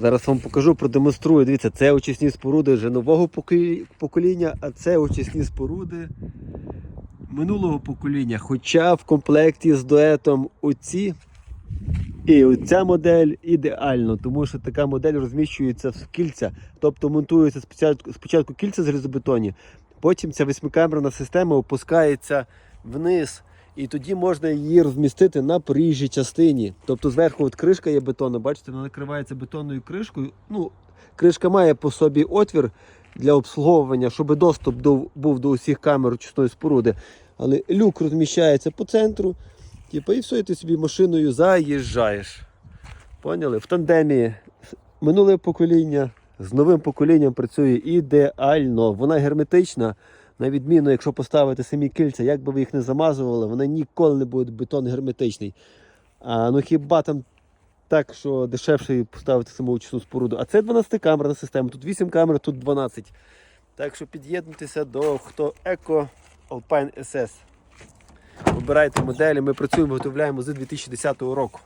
Зараз вам покажу, продемонструю. Дивіться, це очисні споруди вже нового покоління, а це очисні споруди минулого покоління. Хоча в комплекті з дуетом оці і оця модель ідеально, тому що така модель розміщується в кільця, тобто монтується спочатку, спочатку кільця залізобетонні, потім ця восьмикамерна система опускається вниз. І тоді можна її розмістити на проїжджій частині. Тобто зверху от кришка є бетонна, бачите, вона накривається бетонною кришкою. Ну, кришка має по собі отвір для обслуговування, щоб доступ до, був до усіх камер очисної споруди. Але люк розміщається по центру. Типу, і все, і ти собі машиною заїжджаєш. Поняли? В тандемі минуле покоління з новим поколінням працює ідеально. Вона герметична. На відміну, якщо поставити самі кільця, як би ви їх не замазували, вони ніколи не будуть бетон герметичний. А ну хіба там так, що дешевше поставити саму очисну споруду. А це 12 камерна система. Тут 8 камер, тут 12. Так що під'єднуйтеся до хто Eco Alpine SS. Вибирайте моделі. Ми працюємо, виготовляємо з 2010 року.